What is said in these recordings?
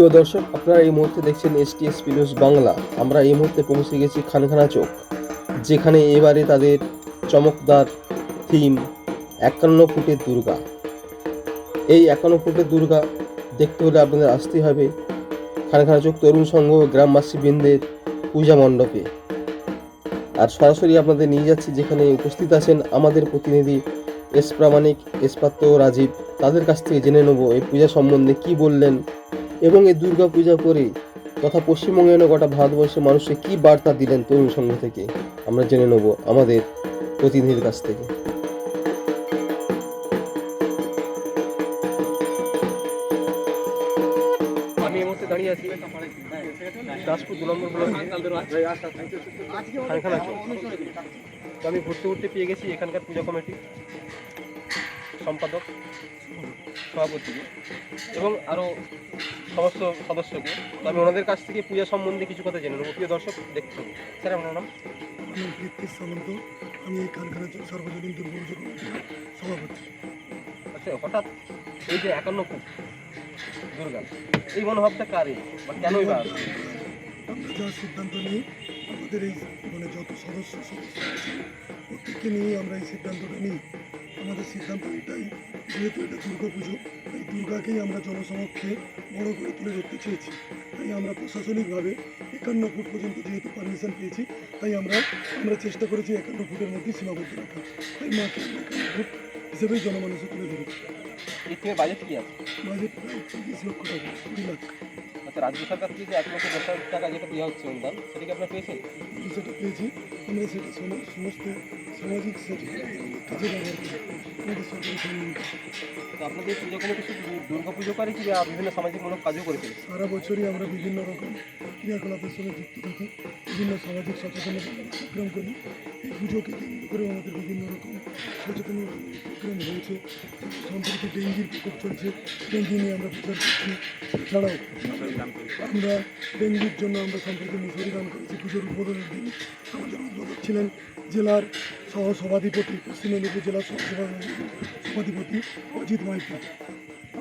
প্রিয় দর্শক, আপনারা এই মুহূর্তে দেখছেন এসটিএস নিউজ বাংলা। আমরা এই মুহূর্তে পৌঁছে গেছি খানখানা চোখ যেখানে এবারে তাদের চমকদার থিম একান্ন ফুটের দুর্গা। এই একান্ন ফুটের দুর্গা দেখতে হলে আপনাদের আসতে হবে খানখানা চোখ তরুণ সংঘ গ্রামবাসী বৃন্দের পূজা মণ্ডপে। আর সরাসরি আপনাদের নিয়ে যাচ্ছি, যেখানে উপস্থিত আছেন আমাদের প্রতিনিধি এস প্রামাণিক, এস পাত্র রাজীব। তাদের কাছ থেকে জেনে নেব এই পূজা সম্বন্ধে কি বললেন এবং এই দুর্গা পূজা করে তথা পশ্চিমবঙ্গে না গোটা ভারতবর্ষের মানুষকে কি বার্তা দিলেন তরুণ সংঘ থেকে আমরা জেনে নেব আমাদের প্রতিনিধির কাছ থেকে আমি এই মুহূর্তে দাঁড়িয়ে আছি দাসপুর দু নম্বর ব্লকে খানখানা চক। তো আমি ঘুরতে ঘুরতে পেয়ে গেছি এখানকার পূজা কমিটি সম্পাদক সভাপতিকে এবং আরও সমস্ত সদস্যকে। তো আমি ওনাদের কাছ থেকে পূজা সম্বন্ধে কিছু কথা জেনে নেব। প্রিয় দর্শক দেখতে হবে স্যার আপনার নাম? আমি কীর্তির সামন্ত। আমি এই কারখানা সর্বজনীন কমিটির সভাপতি। আচ্ছা হঠাৎ এই যে একান্ন ফুট দুর্গা এই মনোভাবটা কার? বা কেনই বা? আমরা যা সিদ্ধান্ত নিই আমাদের এই মানে যত সদস্য সদস্য প্রত্যেককে নিয়ে আমরা এই সিদ্ধান্তটা নিই। আমাদের সিদ্ধান্ত এটাই যেহেতু এটা দুর্গা পুজো এই দুর্গাকেই আমরা জনসমক্ষে বড় করে তুলে ধরতে চেয়েছি। তাই আমরা প্রশাসনিকভাবে একান্ন ফুট পর্যন্ত যেহেতু পারমিশন পেয়েছি তাই আমরা আমরা চেষ্টা করেছি একান্ন ফুটের মধ্যে সীমাবদ্ধ রাখা তাই মাকে আমরা একান্ন ফুট হিসেবেই জনমানুষে তুলে ধরেছি বাজেট কি আছে? বাজেট প্রায় তিরিশ লক্ষ টাকা কুড়ি লাখ। রাজ্য সরকার থেকে যে এক লক্ষ দশ হাজার টাকা যেটা দেওয়া হচ্ছে অনুদান সেটা কি আপনারা পেয়েছেন? সেটা পেয়েছি। আমরা সেটা সমস্ত সামাজিক কাজে তো আপনাদের পুজো কমিটি শুধু দুর্গা পুজো করে কি বিভিন্ন সামাজিকমূলক কাজও করে ফেলেছে সারা বছরই আমরা বিভিন্ন রকম ক্রিয়াকলাপের সঙ্গে যুক্ত থাকি বিভিন্ন সামাজিক সচেতনতা প্রোগ্রাম করি। এই পুজোকে কেন্দ্র করে আমাদের বিভিন্ন রকম সচেতন প্রোগ্রাম হয়েছে। সম্প্রতি ডেঙ্গির প্রকোপ চলছে ডেঙ্গি নিয়ে আমরা প্রচার করছি। এছাড়াও আমরা ডেঙ্গুর জন্য আমরা সম্প্রতি মুসুরি দান করেছি। পুজোর উদ্বোধনের দিন আমাদের উদ্বোধক ছিলেন জেলার সহ সভাধিপতি পশ্চিম মেদিনীপুর জেলার সহ সভাধিপতি অজিত মাইতি।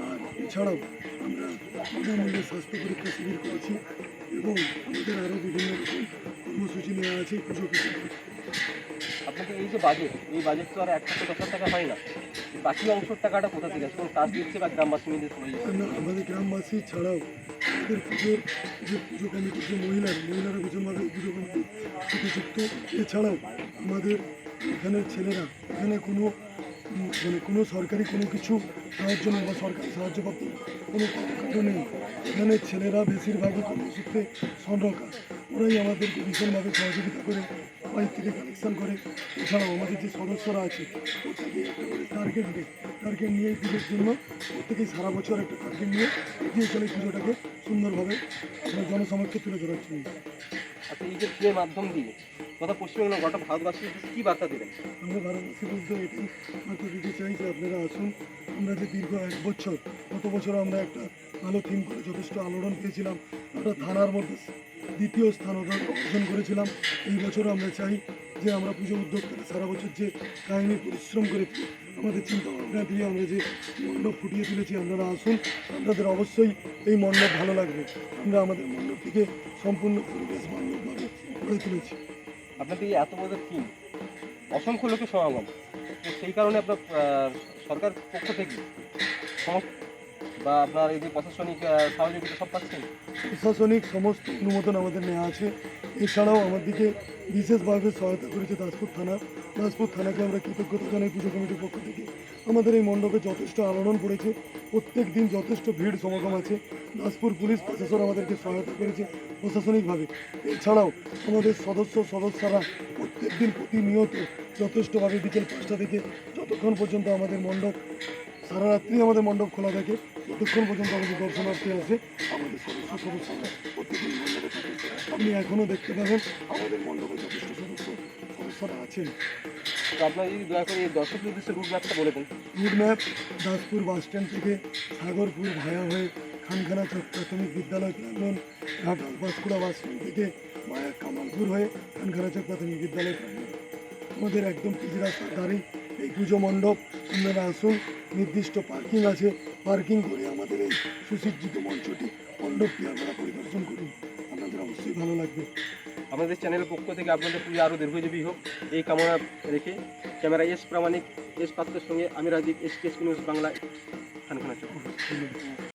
আর এছাড়াও আমরা বিনামূল্যে স্বাস্থ্য পরীক্ষা শিবির করেছি এবং আমাদের আরও বিভিন্ন রকম কর্মসূচি নেওয়া আছে পুজো। আপনাদের এই যে বাজেট এই বাজেট তো আর এক লক্ষ দশ হাজার টাকা হয় না। বাকি অংশের টাকাটা কোথা থেকে কোন কাজ দিচ্ছে বা গ্রামবাসী মিলে আমাদের গ্রামবাসী ছাড়াও আমাদের পুজো যে মহিলারা মহিলারা ভীষণভাবে এই পুজো যুক্ত। এছাড়াও আমাদের এখানের ছেলেরা, এখানে কোনো মানে কোনো সরকারি কোনো কিছু সাহায্য নেই বা সরকারি সাহায্যপত্র কোনো কর্মকাণ্ড নেই। এখানে ছেলেরা বেশিরভাগই কর্মসূত্রে সংরক্ষণ ওরাই আমাদেরকে ভীষণভাবে সহযোগিতা করে বাইর থেকে কালেকশন করে। এছাড়াও আমাদের যে সদস্যরা আছে টার্গেট নেই টার্গেট নিয়ে পুজোর জন্য প্রত্যেকেই সারা বছর একটা টার্গেট নিয়ে এগিয়ে চলে পুজোটাকে। সুন্দরভাবে জনসমক্ষে তুলে ধরার জন্য আচ্ছা এই যে মাধ্যম দিয়ে তথা পশ্চিমবঙ্গ গোটা ভারতবাসীর কী বার্তা দেবেন? আমরা ভারতবাসী বলতে এটাই মাত্র দিতে চাই যে আপনারা আসুন। আমরা যে দীর্ঘ এক বছর গত বছর আমরা একটা ভালো থিম করে যথেষ্ট আলোড়ন পেয়েছিলাম আমরা থানার মধ্যে দ্বিতীয় স্থান অর্জন করেছিলাম। এই বছরও আমরা চাই যে আমরা পুজো উদ্যোক্তারা সারা বছর যে কাহিনী পরিশ্রম করে আমাদের চিন্তা ভাবনা দিয়ে আমরা যে মণ্ডপ ফুটিয়ে তুলেছি, আপনারা আসুন। আপনাদের অবশ্যই এই মণ্ডপ ভালো লাগবে। আমরা আমাদের মণ্ডপ থেকে সম্পূর্ণ পরিবেশ বান্ধবভাবে গড়ে তুলেছি। আপনাদের এত বড় টিম অসংখ্য লোকের সমাগম। সেই কারণে আপনার সরকার পক্ষ থেকে সমস্ত বা আপনার এই যে প্রশাসনিক সহযোগিতা সব পাচ্ছেন? প্রশাসনিক সমস্ত অনুমোদন আমাদের নেওয়া আছে। এছাড়াও আমাদেরকে বিশেষভাবে সহায়তা করেছে দাসপুর থানা। দাসপুর থানাকে আমরা কৃতজ্ঞতা জানাই পুজো কমিটির পক্ষ থেকে। আমাদের এই মণ্ডপে যথেষ্ট আলোড়ন পড়েছে। প্রত্যেক দিন যথেষ্ট ভিড় সমাগম আছে। দাসপুর পুলিশ প্রশাসন আমাদেরকে সহায়তা করেছে প্রশাসনিকভাবে। এছাড়াও আমাদের সদস্য, সদস্যরা প্রত্যেক দিন প্রতিনিয়ত যথেষ্টভাবে বিকেল পাঁচটা থেকে যতক্ষণ পর্যন্ত আমাদের মণ্ডপ সারা রাত্রি আমাদের মণ্ডপ খোলা থাকে। যতক্ষণ পর্যন্ত আমাদের দর্শনার্থী আসে আমাদের সদস্য সদস্যরা প্রত্যেকদিন মণ্ডপে থাকে। আপনি এখনও দেখতে পাবেন আমাদের মণ্ডপে যথেষ্ট সদস্য সদস্যরা আছেন আপনার যদি দয়া করে এই দর্শকদের উদ্দেশ্যে রুট ম্যাপটা বলে দেন। Route map Daspur bus stand থেকে সাগরপুর ভায়া হয়ে খানখানা চক প্রাথমিক বিদ্যালয় প্রাঙ্গন ঘাটাল পাঁশকুড়া বাস স্ট্যান্ড থেকে ভায়া কামালপুর হয়ে খানখানা চক প্রাথমিক বিদ্যালয় প্রাঙ্গন আমাদের একদম পিজি রাস্তার ধারেই এই পুজো মণ্ডপ আপনারা আসুন নির্দিষ্ট পার্কিং আছে। পার্কিং করে আমাদের এই সুসজ্জিত মঞ্চটি মণ্ডপটি আমরা পরিদর্শন করি আপনাদের অবশ্যই ভালো লাগবে। আমাদের চ্যানেলের পক্ষ থেকে আপনাদের পুজো আরও দীর্ঘজীবী হোক। এই কামনা রেখে ক্যামেরা এস প্রামাণিক, এস পাত্রের সঙ্গে আমি Rajib, S K news Bangla, Khankhana ধন্যবাদ